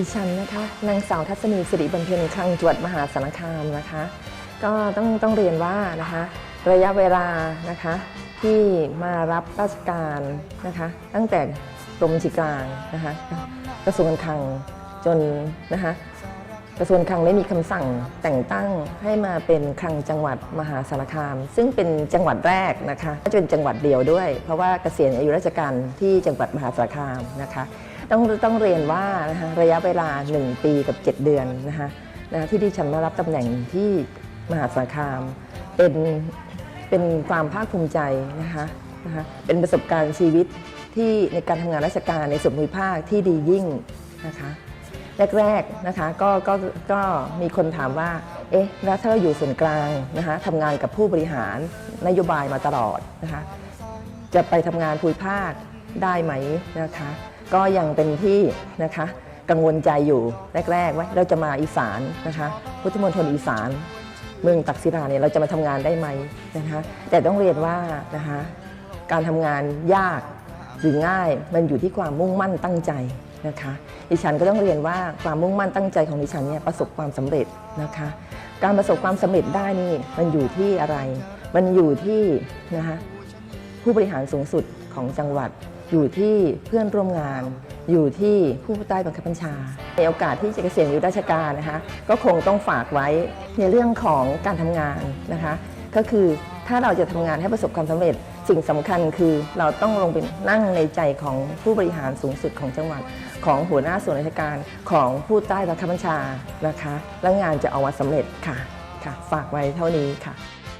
ดิฉันนะคะนางสาวทัศนีสิริบำเพ็ญคลังจวดมหาสารคามนะคะ ก็ต้องต้องเรียนว่านะคะระยะเวลานะคะที่มารับราชการนะคะ ตั้งแต่กรมชีกลางนะคะกระทรวงการคลังจนนะคะกระทรวงคลังได้มีคำสั่งแต่งตั้งให้มาเป็นคลังจังหวัดมหาสารคาม ซึ่งเป็นจังหวัดแรกนะคะก็จะเป็นจังหวัดเดียวด้วย เพราะว่าเกษียณอายุราชการที่จังหวัดมหาสารคามนะคะ ต้องต้องเรียนว่านะคะระยะเวลา 1 ปีกับ 7 เดือนนะคะนะที่ดิฉันมารับตำแหน่งที่มหาสารคามเป็นเป็นความภาคภูมิใจนะคะนะคะเป็นประสบการณ์ชีวิตที่ในการทำงานราชการในส่วนภูมิภาคที่ดียิ่งนะคะแรกๆนะคะก็ก็ก็มีคนถามว่าเอ๊ะแล้วถ้าเราอยู่ส่วนกลางนะคะทำงานกับผู้บริหารนโยบายมาตลอดนะคะจะไปทำงานภูมิภาคได้ไหมนะคะ ก็ยังเป็นที่นะคะกังวลใจอยู่แรกๆว่าเราจะมาอีสานนะคะ พุทธมณฑลอีสาน เมืองตักศิลาเนี่ยเราจะมาทำงานได้ไหมนะคะ แต่ต้องเรียนว่านะคะการทำงานยากหรือง่ายมันอยู่ที่ความมุ่งมั่นตั้งใจนะคะดิฉันก็ต้องเรียนว่าความมุ่งมั่นตั้งใจของดิฉันเนี่ยประสบความสำเร็จนะคะ การประสบความสำเร็จได้นี่มันอยู่ที่อะไร มันอยู่ที่นะคะผู้บริหารสูงสุด ของจังหวัด อยู่ที่เพื่อนร่วมงาน อยู่ที่ผู้ใต้บังคับบัญชา ในโอกาสที่จะเกษียณอายุราชการนะคะ ก็คงต้องฝากไว้ในเรื่องของการทำงานนะคะ ก็คือถ้าเราจะทำงานให้ประสบความสำเร็จ สิ่งสำคัญคือเราต้องลงไปนั่งในใจของผู้บริหารสูงสุดของจังหวัด ของหัวหน้าส่วนราชการของผู้ใต้บังคับบัญชานะคะ แล้วงานจะออกมาสำเร็จค่ะค่ะ ฝากไว้เท่านี้ค่ะ